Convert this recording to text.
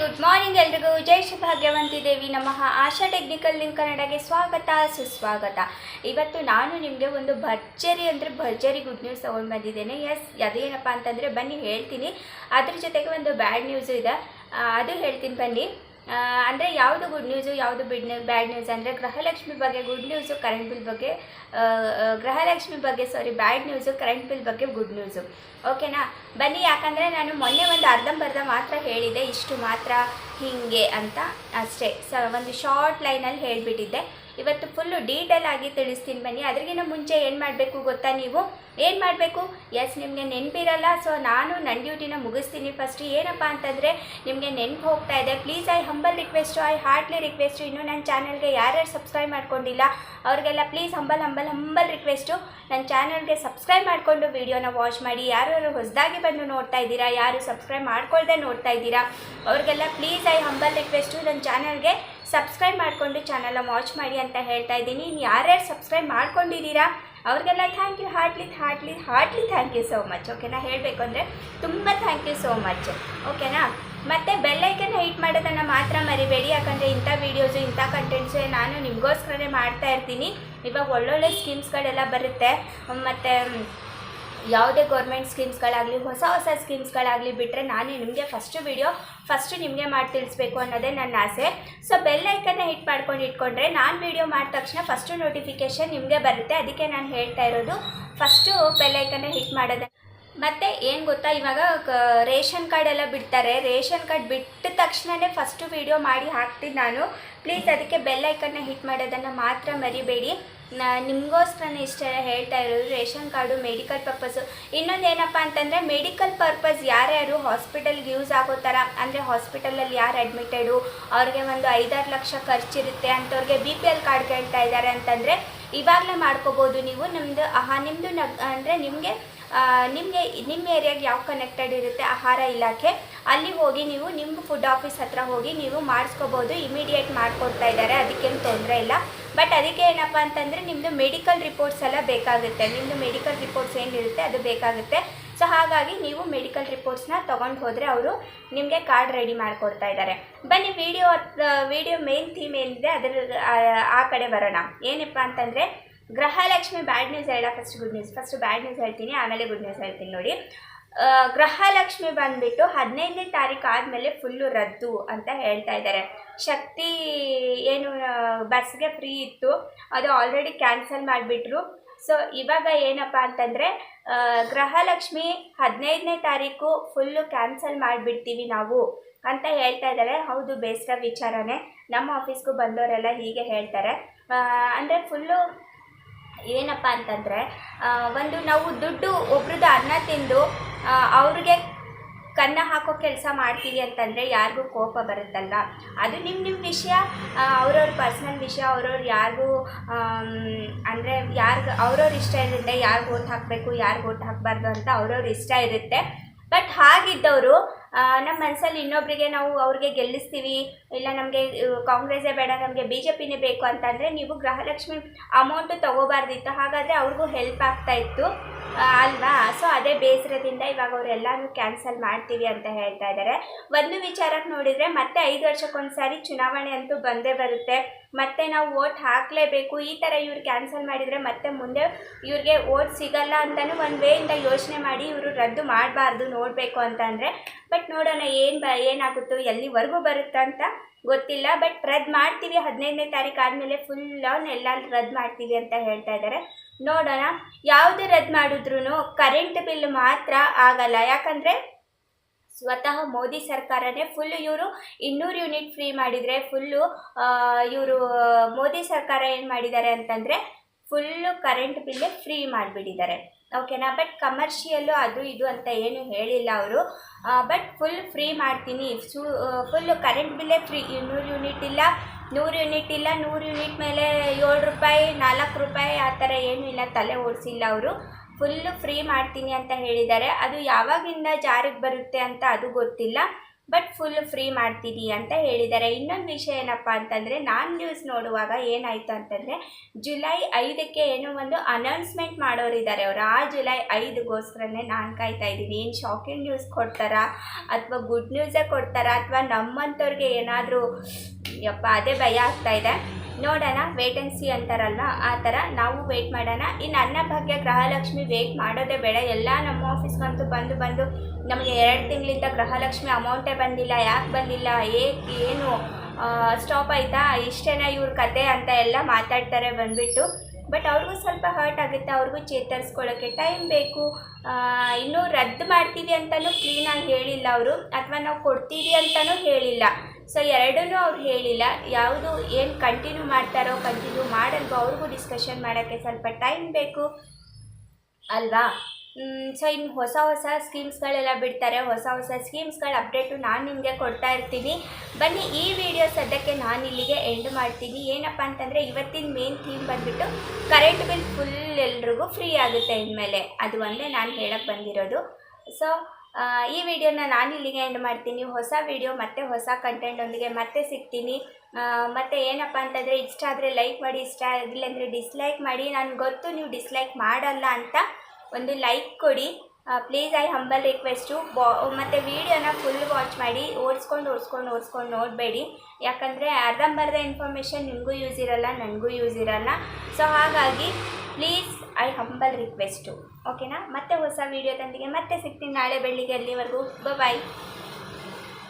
Good morning ಎಲ್ರಿಗೂ. ಜೈ ಶ್ರೀ ಭಾಗ್ಯವಂತಿ ದೇವಿ ನಮಃ. ಆಶಾ technical link ಕನ್ನಡಗೆ ಸ್ವಾಗತ, ಸುಸ್ವಾಗತ. ಇವತ್ತು ನಾನು ನಿಮಗೆ ಒಂದು ಭರ್ಜರಿ ಅಂದರೆ ಭರ್ಜರಿ ಗುಡ್ ನ್ಯೂಸ್ ತೊಗೊಂಡು ಬಂದಿದ್ದೇನೆ. ಎಸ್ ಅದೇನಪ್ಪ ಅಂತಂದರೆ ಬನ್ನಿ ಹೇಳ್ತೀನಿ. ಅದ್ರ ಜೊತೆಗೆ ಒಂದು ಬ್ಯಾಡ್ ನ್ಯೂಸು ಇದೆ. ಅದು ಹೇಳ್ತೀನಿ ಬನ್ನಿ. ಅಂದರೆ ಯಾವುದು ಗುಡ್ ನ್ಯೂಸು ಯಾವುದು ಬಿಡ್ ನ್ಯೂ ಬ್ಯಾಡ್ ನ್ಯೂಸ್ ಅಂದರೆ ಗೃಹಲಕ್ಷ್ಮಿ ಬಗ್ಗೆ ಗುಡ್ ನ್ಯೂಸು ಕರೆಂಟ್ ಬಿಲ್ ಬಗ್ಗೆ ಗೃಹಲಕ್ಷ್ಮಿ ಬಗ್ಗೆ sorry bad news current bill ಬಗ್ಗೆ ಗುಡ್ ನ್ಯೂಸು ಓಕೆನಾ ಬನ್ನಿ, ಯಾಕಂದರೆ ನಾನು ಮೊನ್ನೆ ಒಂದು ಅರ್ಧಂಬರ್ಧ ಮಾತ್ರ ಹೇಳಿದೆ ಇಷ್ಟು ಮಾತ್ರ ಹೀಗೆ ಅಂತ. ಅಷ್ಟೇ, ಸ, ಒಂದು ಶಾರ್ಟ್ ಲೈನಲ್ಲಿ ಹೇಳಿಬಿಟ್ಟಿದ್ದೆ. ಇವತ್ತು ಫುಲ್ಲು ಡೀಟೇಲ್ ಆಗಿ ತಿಳಿಸ್ತೀನಿ ಬನ್ನಿ. ಅದ್ರಿಗಿಂತ ಮುಂಚೆ ಏನು ಮಾಡಬೇಕು ಗೊತ್ತಾ ನೀವು? ಏನು ಮಾಡಬೇಕು? ಎಸ್ ನಿಮಗೆ ನೆನಪಿರಲ್ಲ ಸೊ ನಾನು ನನ್ನ ಡ್ಯೂಟಿನ ಮುಗಿಸ್ತೀನಿ ಫಸ್ಟ್ ಏನಪ್ಪ ಅಂತಂದರೆ, ನಿಮಗೆ ನೆನಪು ಹೋಗ್ತಾ ಇದೆ. Please I humble request I heartly request ಇನ್ನೂ ನನ್ನ ಚಾನಲ್ಗೆ ಯಾರ್ಯಾರು ಸಬ್ಸ್ಕ್ರೈಬ್ ಮಾಡ್ಕೊಂಡಿಲ್ಲ, ಅವ್ರಿಗೆಲ್ಲ please humble humble humble request ನನ್ನ ಚಾನಲ್ಗೆ ಸಬ್ಸ್ಕ್ರೈಬ್ ಮಾಡಿಕೊಂಡು ವೀಡಿಯೋನ ವಾಚ್ ಮಾಡಿ. ಯಾರ್ಯಾರು ಹೊಸದಾಗಿ ಬಂದು ನೋಡ್ತಾ ಇದ್ದೀರಾ, ಯಾರು ಸಬ್ಸ್ಕ್ರೈಬ್ ಮಾಡ್ಕೊಳ್ದೆ ನೋಡ್ತಾ ಇದ್ದೀರಾ, ಅವ್ರಿಗೆಲ್ಲ ಪ್ಲೀಸ್ ಐ ಹಂಬಲ್ ರಿಕ್ವೆಸ್ಟು ನನ್ನ ಚಾನಲ್ಗೆ ಸಬ್ಸ್ಕ್ರೈಬ್ ಮಾಡಿಕೊಂಡು ಚಾನಲ್ನ ವಾಚ್ ಮಾಡಿ ಅಂತ ಹೇಳ್ತಾ ಇದ್ದೀನಿ. ಇನ್ನು ಯಾರ್ಯಾರು ಸಬ್ಸ್ಕ್ರೈಬ್ ಮಾಡ್ಕೊಂಡಿದ್ದೀರಾ, ಅವ್ರಿಗೆಲ್ಲ thank you heartly heartly heartly thank you so much ಓಕೆನಾ ಹೇಳಬೇಕು ಅಂದರೆ ತುಂಬ ಥ್ಯಾಂಕ್ ಯು ಸೋ ಮಚ್ ಓಕೆನಾ ಮತ್ತು ಬೆಲ್ಲೈಕನ್ನ ಹೈಟ್ ಮಾಡೋದನ್ನು ಮಾತ್ರ ಮರಿಬೇಡಿ. ಯಾಕಂದರೆ ಇಂಥ ವೀಡಿಯೋಸು ಇಂಥ ಕಂಟೆಂಟ್ಸು ನಾನು ನಿಮಗೋಸ್ಕರನೇ ಮಾಡ್ತಾ ಇರ್ತೀನಿ. ಇವಾಗ ಒಳ್ಳೊಳ್ಳೆ ಸ್ಕೀಮ್ಸ್ಗಳೆಲ್ಲ ಬರುತ್ತೆ. ಮತ್ತು ಯಾವುದೇ ಗೌರ್ಮೆಂಟ್ ಸ್ಕೀಮ್ಸ್ಗಳಾಗಲಿ, ಹೊಸ ಹೊಸ ಸ್ಕೀಮ್ಸ್ಗಳಾಗಲಿ ಬಿಟ್ಟರೆ ನಾನು ನಿಮಗೆ ಫಸ್ಟ್ ವಿಡಿಯೋ ಫಸ್ಟ್ ನಿಮಗೆ ಮಾಡಿ ತಿಳಿಸ್ಬೇಕು ಅನ್ನೋದೇ ನನ್ನ ಆಸೆ. ಸೊ ಬೆಲ್ ಐಕನ್ನ ಹಿಟ್ ಮಾಡ್ಕೊಂಡು ಇಟ್ಕೊಂಡ್ರೆ ನಾನು ವಿಡಿಯೋ ಮಾಡಿದ ತಕ್ಷಣ ಫಸ್ಟು ನೋಟಿಫಿಕೇಷನ್ ನಿಮಗೆ ಬರುತ್ತೆ. ಅದಕ್ಕೆ ನಾನು ಹೇಳ್ತಾ ಇರೋದು ಫಸ್ಟು ಬೆಲ್ ಹಿಟ್ ಮಾಡೋದು ಮತ್ತು ಏನು ಗೊತ್ತಾ, ಇವಾಗ ರೇಷನ್ ಕಾರ್ಡ್ ಎಲ್ಲ ಬಿಡ್ತಾರೆ. ರೇಷನ್ ಕಾರ್ಡ್ ಬಿಟ್ಟ ತಕ್ಷಣವೇ ಫಸ್ಟು ವಿಡಿಯೋ ಮಾಡಿ ಹಾಕ್ತೀನಿ ನಾನು. ಪ್ಲೀಸ್ ಅದಕ್ಕೆ ಬೆಲ್ ಐಕನ್ನ ಹಿಟ್ ಮಾಡೋದನ್ನು ಮಾತ್ರ ಮರಿಬೇಡಿ. ನಿಮ್ಗೋಸ್ಕರ ನಿಮಗೋಸ್ಕರನೇ ಇಷ್ಟೆಲ್ಲ ಹೇಳ್ತಾ ಇರೋದು ರೇಷನ್ ಕಾರ್ಡು ಮೆಡಿಕಲ್ ಪರ್ಪಸ್ಸು ಇನ್ನೊಂದು ಏನಪ್ಪ ಅಂತಂದರೆ ಮೆಡಿಕಲ್ ಪರ್ಪಸ್ ಯಾರ್ಯಾರು ಹಾಸ್ಪಿಟಲ್ಗೆ ಯೂಸ್ ಆಗೋ ಥರ, ಅಂದರೆ ಹಾಸ್ಪಿಟಲಲ್ಲಿ ಯಾರು ಅಡ್ಮಿಟೆಡು ಅವ್ರಿಗೆ ಒಂದು ಐದಾರು ಲಕ್ಷ ಖರ್ಚಿರುತ್ತೆ ಅಂಥವ್ರಿಗೆ ಬಿ ಪಿ ಎಲ್ ಕಾರ್ಡ್ ಕೇಳ್ತಾ ಇದ್ದಾರೆ ಅಂತಂದರೆ, ಇವಾಗಲೇ ಮಾಡ್ಕೋಬೋದು ನೀವು. ನಿಮ್ಮದು ಆಹಾ ನಿಮ್ಮದು ನಗ್, ಅಂದರೆ ನಿಮಗೆ ನಿಮಗೆ, ನಿಮ್ಮ ಏರಿಯಾಗೆ ಯಾವ ಕನೆಕ್ಟೆಡ್ ಇರುತ್ತೆ ಆಹಾರ ಇಲಾಖೆ? ಅಲ್ಲಿ ಹೋಗಿ ನೀವು ನಿಮ್ಮ ಫುಡ್ ಆಫೀಸ್ ಹತ್ರ ಹೋಗಿ ನೀವು ಮಾಡಿಸ್ಕೋಬೋದು ಇಮಿಡಿಯೇಟ್ ಮಾಡಿಕೊಡ್ತಾ ಇದ್ದಾರೆ ಅದಕ್ಕೇನು ತೊಂದರೆ ಇಲ್ಲ. ಬಟ್ ಅದಕ್ಕೆ ಏನಪ್ಪ ಅಂತಂದರೆ ನಿಮ್ಮದು ಮೆಡಿಕಲ್ ರಿಪೋರ್ಟ್ಸ್ ಎಲ್ಲ ಬೇಕಾಗುತ್ತೆ. ನಿಮ್ಮದು ಮೆಡಿಕಲ್ ರಿಪೋರ್ಟ್ಸ್ ಏನಿರುತ್ತೆ ಅದು ಬೇಕಾಗುತ್ತೆ. ಸೊ ಹಾಗಾಗಿ ನೀವು ಮೆಡಿಕಲ್ ರಿಪೋರ್ಟ್ಸ್ನ ತೊಗೊಂಡು ಹೋದರೆ ಅವರು ನಿಮಗೆ ಕಾರ್ಡ್ ರೆಡಿ ಮಾಡಿಕೊಡ್ತಾ ಇದ್ದಾರೆ ಬನ್ನಿ ವಿಡಿಯೋ ವಿಡಿಯೋ ಮೇನ್ ಥೀಮ್ ಏನಿದೆ ಅದರ ಆ- ಕಡೆ ಬರೋಣ. ಏನಪ್ಪ ಅಂತಂದರೆ ಗೃಹಲಕ್ಷ್ಮಿ ಬ್ಯಾಡ್ ನ್ಯೂಸ್ ಹೇಳ first good news first bad news ಹೇಳ್ತೀನಿ, ಆಮೇಲೆ ಗುಡ್ ನ್ಯೂಸ್ ಹೇಳ್ತೀನಿ ನೋಡಿ. ಗೃಹಲಕ್ಷ್ಮಿ ಬಂದ್ಬಿಟ್ಟು ಹದಿನೈದನೇ ತಾರೀಕು ಆದಮೇಲೆ ಫುಲ್ಲು ರದ್ದು ಅಂತ ಹೇಳ್ತಾ ಇದ್ದಾರೆ. ಶಕ್ತಿ ಏನು ಬಸ್ಗೆ ಫ್ರೀ ಇತ್ತು, ಅದು ಆಲ್ರೆಡಿ ಕ್ಯಾನ್ಸಲ್ ಮಾಡಿಬಿಟ್ರು. ಸೊ ಇವಾಗ ಏನಪ್ಪ ಅಂತಂದರೆ ಗೃಹಲಕ್ಷ್ಮಿ ಹದಿನೈದನೇ ತಾರೀಕು ಫುಲ್ಲು ಕ್ಯಾನ್ಸಲ್ ಮಾಡಿಬಿಡ್ತೀವಿ ನಾವು ಅಂತ ಹೇಳ್ತಾ ಇದ್ದಾರೆ. ಹೌದು, ಬೇಸರ ವಿಚಾರನೇ. ನಮ್ಮ ಆಫೀಸ್ಗೂ ಬಂದವರೆಲ್ಲ ಹೀಗೆ ಹೇಳ್ತಾರೆ. ಅಂದರೆ ಫುಲ್ಲು ಏನಪ್ಪ ಅಂತಂದರೆ ಒಂದು ನಾವು ದುಡ್ಡು ಒಬ್ರದ್ದು ಅನ್ನ ತಿಂದು ಅವ್ರಿಗೆ ಕನ್ನ ಹಾಕೋ ಕೆಲಸ ಮಾಡ್ತೀವಿ ಅಂತಂದರೆ ಯಾರಿಗೂ ಕೋಪ ಬರುತ್ತಲ್ಲ. ಅದು ನಿಮ್ಮ ನಿಮ್ಮ ವಿಷಯ ಅವ್ರವ್ರ ಪರ್ಸ್ನಲ್ ವಿಷಯ, ಅವ್ರವ್ರು ಯಾರಿಗೂ ಅಂದರೆ ಯಾರಿಗೆ, ಅವ್ರವ್ರ ಇಷ್ಟ ಇರುತ್ತೆ, ಯಾರಿಗೆ ಓಟ್ ಹಾಕಬೇಕು, ಯಾರಿಗೆ ಓಟ್ ಹಾಕಬಾರ್ದು ಅಂತ ಅವ್ರವ್ರ ಇಷ್ಟ ಇರುತ್ತೆ. ಬಟ್ ಹಾಗಿದ್ದವರು ನಮ್ಮ ಮನಸ್ಸಲ್ಲಿ ಇನ್ನೊಬ್ಬರಿಗೆ ನಾವು ಅವ್ರಿಗೆ ಗೆಲ್ಲಿಸ್ತೀವಿ, ಇಲ್ಲ ನಮಗೆ ಕಾಂಗ್ರೆಸ್ಸೇ ಬೇಡ, ನಮಗೆ ಬಿ ಜೆ ಪಿನೇ ಬೇಕು ಅಂತಂದರೆ ನೀವು ಗೃಹಲಕ್ಷ್ಮಿ ಅಮೌಂಟು ತೊಗೋಬಾರ್ದಿತ್ತು ಹಾಗಾದರೆ ಅವ್ರಿಗೂ ಹೆಲ್ಪ್ ಆಗ್ತಾ ಇತ್ತು. ಅಲ್ವಾ? ಸೊ ಅದೇ ಬೇಸರದಿಂದ ಇವಾಗ ಅವರೆಲ್ಲನೂ ಕ್ಯಾನ್ಸಲ್ ಮಾಡ್ತೀವಿ ಅಂತ ಹೇಳ್ತಾ ಇದ್ದಾರೆ ಒಂದು ವಿಚಾರಕ್ಕೆ ನೋಡಿದರೆ ಮತ್ತೆ ಐದು ವರ್ಷಕ್ಕೊಂದ್ಸಾರಿ ಚುನಾವಣೆ ಅಂತೂ ಬಂದೇ ಬರುತ್ತೆ. ಮತ್ತೆ ನಾವು ವೋಟ್ ಹಾಕಲೇಬೇಕು, ಈ ಥರ ಇವ್ರು ಕ್ಯಾನ್ಸಲ್ ಮಾಡಿದರೆ ಮತ್ತೆ ಮುಂದೆ ಇವ್ರಿಗೆ ವೋಟ್ ಸಿಗಲ್ಲ ಅಂತಲೂ ಒಂದು ವೇಯಿಂದ ಯೋಚನೆ ಮಾಡಿ ಇವರು ರದ್ದು ಮಾಡಬಾರ್ದು ನೋಡಬೇಕು ಅಂತಂದರೆ ಬಟ್ ನೋಡೋಣ ಏನು ಬ, ಏನಾಗುತ್ತೋ, ಎಲ್ಲಿವರೆಗೂ ಬರುತ್ತೆ ಅಂತ ಗೊತ್ತಿಲ್ಲ. ಬಟ್ ರದ್ದು ಮಾಡ್ತೀವಿ ಹದಿನೈದನೇ ತಾರೀಕು ಆದಮೇಲೆ ಫುಲ್ ಎಲ್ಲ ರದ್ದು ಮಾಡ್ತೀವಿ ಅಂತ ಹೇಳ್ತಾ ಇದ್ದಾರೆ ನೋಡೋಣ, ಯಾವುದು ರದ್ದು ಮಾಡಿದ್ರು ಕರೆಂಟ್ ಬಿಲ್ ಮಾತ್ರ ಆಗಲ್ಲ. ಯಾಕಂದರೆ ಸ್ವತಃ ಮೋದಿ ಸರ್ಕಾರನೇ ಫುಲ್ ಇವರು ಇನ್ನೂರು ಯೂನಿಟ್ ಫ್ರೀ ಮಾಡಿದರೆ ಫುಲ್ಲು ಇವರು, ಮೋದಿ ಸರ್ಕಾರ ಏನು ಮಾಡಿದ್ದಾರೆ ಅಂತಂದರೆ ಫುಲ್ಲು ಕರೆಂಟ್ ಬಿಲ್ಲೇ ಫ್ರೀ ಮಾಡಿಬಿಟ್ಟಿದ್ದಾರೆ. ಓಕೆನಾ ಬಟ್ ಕಮರ್ಷಿಯಲ್ಲು ಅದು ಇದು ಅಂತ ಏನು ಹೇಳಿಲ್ಲ ಅವರು. ಬಟ್ ಫುಲ್ ಫ್ರೀ ಮಾಡ್ತೀನಿ. ಸು ಫುಲ್ಲು ಕರೆಂಟ್ ಬಿಲ್ಲೇ ಫ್ರೀ ಇನ್ನೂರು ಯೂನಿಟ್ ಇಲ್ಲ, ನೂರು ಯೂನಿಟ್ ಇಲ್ಲ, ನೂರು ಯೂನಿಟ್ ಮೇಲೆ ಏಳು ರೂಪಾಯಿ, ನಾಲ್ಕು ರೂಪಾಯಿ ಆ ಥರ ಏನೂ ಇಲ್ಲ, ತಲೆ ಓಡಿಸಿಲ್ಲ ಅವರು. ಫುಲ್ಲು ಫ್ರೀ ಮಾಡ್ತೀನಿ ಅಂತ ಹೇಳಿದ್ದಾರೆ. ಅದು ಯಾವಾಗಿಂದ ಜಾರಿಗೆ ಬರುತ್ತೆ ಅಂತ ಅದು ಗೊತ್ತಿಲ್ಲ. ಬಟ್ ಫುಲ್ ಫ್ರೀ ಮಾಡ್ತೀನಿ ಅಂತ ಹೇಳಿದ್ದಾರೆ. ಇನ್ನೊಂದು ವಿಷಯ ಏನಪ್ಪ ಅಂತಂದರೆ, ನಾನು ನ್ಯೂಸ್ ನೋಡುವಾಗ ಏನಾಯಿತು ಅಂತಂದರೆ ಜುಲೈ ಐದಕ್ಕೆ ಏನೋ ಒಂದು ಅನೌನ್ಸ್ಮೆಂಟ್ ಮಾಡೋರಿದ್ದಾರೆ ಅವರು. ಆ ಜುಲೈ ಐದಗೋಸ್ಕರನೇ ನಾನು ಕಾಯ್ತಾ ಇದ್ದೀನಿ. ಏನು ಶಾಕಿಂಗ್ ನ್ಯೂಸ್ ಕೊಡ್ತಾರಾ? ಅಥವಾ ಗುಡ್ ನ್ಯೂಸೇ ಕೊಡ್ತಾರಾ? ಅಥವಾ ನಮ್ಮಂಥವ್ರಿಗೆ ಏನಾದರೂ, ಯಪ್ಪ, ಅದೇ ಭಯ ಆಗ್ತಾ ಇದೆ. ನೋಡೋಣ ವೇಟ್ ಆ್ಯಂಡ್ ಸಿ ಅಂತಾರಲ್ಲ ಆ ಥರ ನಾವು ವೇಟ್ ಮಾಡೋಣ. ಇನ್ನು ಅನ್ನಭಾಗ್ಯ ಗೃಹಲಕ್ಷ್ಮಿ ವೇಟ್ ಮಾಡೋದೇ ಬೇಡ. ಎಲ್ಲ ನಮ್ಮ ಆಫೀಸ್ಗಂತೂ ಬಂದು ಬಂದು ನಮಗೆ ಎರಡು ತಿಂಗಳಿಂದ ಗೃಹಲಕ್ಷ್ಮಿ ಅಮೌಂಟೇ ಬಂದಿಲ್ಲ, ಯಾಕೆ ಬಂದಿಲ್ಲ, ಏಕೆ, ಏನು ಸ್ಟಾಪ್ ಆಯಿತಾ? ಇಷ್ಟೇನಾ ಇವ್ರ ಕತೆ ಅಂತ ಎಲ್ಲ ಮಾತಾಡ್ತಾರೆ ಬಂದುಬಿಟ್ಟು. ಬಟ್ ಅವ್ರಿಗೂ ಸ್ವಲ್ಪ ಹರ್ಟ್ ಆಗುತ್ತೆ, ಅವ್ರಿಗೂ ಚೇತರಿಸ್ಕೊಳ್ಳೋಕ್ಕೆ ಟೈಮ್ ಬೇಕು. ಇನ್ನೂ ರದ್ದು ಮಾಡ್ತೀವಿ ಅಂತಲೂ ಕ್ಲೀನಾಗಿ ಹೇಳಿಲ್ಲ ಅವರು, ಅಥವಾ ನಾವು ಕೊಡ್ತೀವಿ ಅಂತಲೂ ಹೇಳಿಲ್ಲ. ಸೊ ಎರಡನ್ನೂ ಅವ್ರು ಹೇಳಿಲ್ಲ. ಯಾವುದು ಏನು ಕಂಟಿನ್ಯೂ ಮಾಡ್ತಾರೋ ಕಂಟಿನ್ಯೂ ಮಾಡಲ್ವೋ, ಅವ್ರಿಗೂ ಡಿಸ್ಕಷನ್ ಮಾಡೋಕ್ಕೆ ಸ್ವಲ್ಪ ಟೈಮ್ ಬೇಕು. ಅಲ್ವಾ? ಸೊ ಇನ್ನು ಹೊಸ ಹೊಸ ಸ್ಕೀಮ್ಸ್ಗಳೆಲ್ಲ ಬಿಡ್ತಾರೆ. ಹೊಸ ಹೊಸ ಸ್ಕೀಮ್ಸ್ಗಳ ಅಪ್ಡೇಟು ನಾನು ನಿಮಗೆ ಕೊಡ್ತಾ ಇರ್ತೀನಿ. ಬನ್ನಿ, ಈ ವಿಡಿಯೋ ಸದ್ಯಕ್ಕೆ ನಾನು ಇಲ್ಲಿಗೆ ಎಂಡ್ ಮಾಡ್ತೀನಿ. ಏನಪ್ಪ ಅಂತಂದರೆ, ಇವತ್ತಿನ ಮೇನ್ ಥೀಮ್ ಬಂದುಬಿಟ್ಟು ಕರೆಂಟ್ ಬಿಲ್ ಫುಲ್ ಎಲ್ರಿಗೂ ಫ್ರೀ ಆಗುತ್ತೆ ಇನ್ಮೇಲೆ. ಅದು ಒಂದೇ ನಾನು ಹೇಳಕ್ಕೆ ಬಂದಿರೋದು. ಸೊ ಈ ವಿಡಿಯೋನ ನಾನು ಇಲ್ಲಿಗೆ ಎಂಡ್ ಮಾಡ್ತೀನಿ ಹೊಸ ವಿಡಿಯೋ, ಮತ್ತು ಹೊಸ ಕಂಟೆಂಟೊಂದಿಗೆ ಮತ್ತೆ ಸಿಗ್ತೀನಿ. ಮತ್ತು ಏನಪ್ಪ ಅಂತಂದರೆ ಇಷ್ಟ ಆದರೆ ಲೈಕ್ ಮಾಡಿ, ಇಷ್ಟ ಆಗಿಲ್ಲ ಅಂದರೆ ಡಿಸ್ಲೈಕ್ ಮಾಡಿ. ನನಗೆ ಗೊತ್ತು ನೀವು ಡಿಸ್ಲೈಕ್ ಮಾಡಲ್ಲ ಅಂತ ಒಂದು ಲೈಕ್ ಕೊಡಿ. ಪ್ಲೀಸ್ ಐ ಹಂಬಲ್ ರಿಕ್ವೆಸ್ಟು ಬಾ ಮತ್ತು ವೀಡಿಯೋನ ಫುಲ್ ವಾಚ್ ಮಾಡಿ, ಓಡಿಸ್ಕೊಂಡು ಓಡಿಸ್ಕೊಂಡು ಓಡಿಸ್ಕೊಂಡು ನೋಡಬೇಡಿ. ಯಾಕಂದರೆ ಅರ್ಧಂಬರ್ಧ ಇನ್ಫಾರ್ಮೇಷನ್ ನಿಮಗೂ ಯೂಸ್ ಇರೋಲ್ಲ, ನನಗೂ ಯೂಸ್ ಇರೋಲ್ಲ. ಸೊ ಹಾಗಾಗಿ ಪ್ಲೀಸ್ ಐ ಹಂಬಲ್ ರಿಕ್ವೆಸ್ಟು ಓಕೆನಾ ಮತ್ತೆ ಹೊಸ ವೀಡಿಯೋದೊಂದಿಗೆ ಮತ್ತೆ ಸಿಗ್ತೀನಿ ನಾಳೆ ಬೆಳಿಗ್ಗೆ ಅಲ್ಲಿವರೆಗೂ ಬಾಯ್